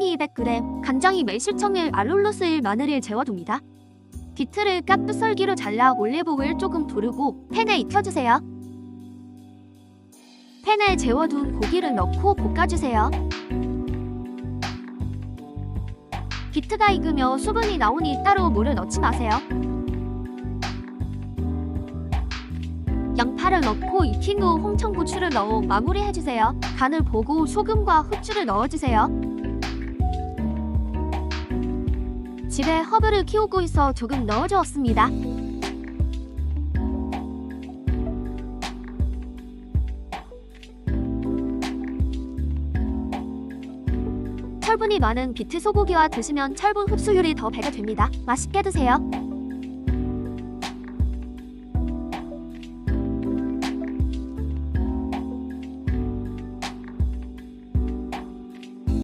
소금기 200g, 간장이 매실청을 알룰로스일 마늘을 재워둡니다. 비트를 깍두썰기로 잘라 올리브오일 조금 두르고 팬에 익혀주세요. 팬에 재워둔 고기를 넣고 볶아주세요. 비트가 익으며 수분이 나오니 따로 물을 넣지 마세요. 양파를 넣고 익힌 후 홍청고추를 넣어 마무리해주세요. 간을 보고 소금과 후추를 넣어주세요. 집에 허브를 키우고 있어 조금 넣어주었습니다. 철분이 많은 비트 소고기와 드시면 철분 흡수율이 더 배가 됩니다. 맛있게 드세요.